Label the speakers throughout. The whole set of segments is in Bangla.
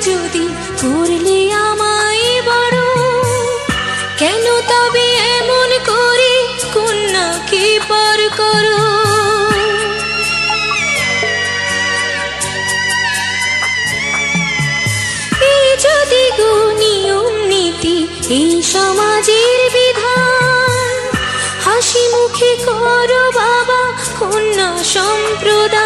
Speaker 1: যদি করলে আমায় বড় কেন তবে এমন করে কন্যাকে পর করো? যদি গো নিয়ম নীতি এই সমাজের বিধান, হাসি মুখে করো বাবা কন্যা সম্প্রদায়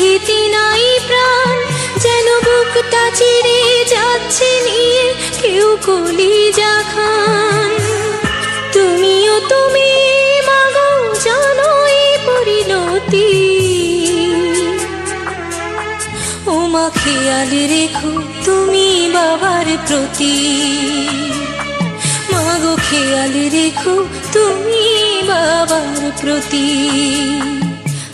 Speaker 1: দেহেতে নাই প্রাণ, যেন বুকটা চিড়ে যাচ্ছে নিয়ে কেউ কলি খান। তুমিও তুমি, মাগো জানো এই পরিণতি। ও মা খেয়াল রেখো, তুমি বাবার প্রতি। মাগো খেয়াল রেখো, তুমি বাবার প্রতি।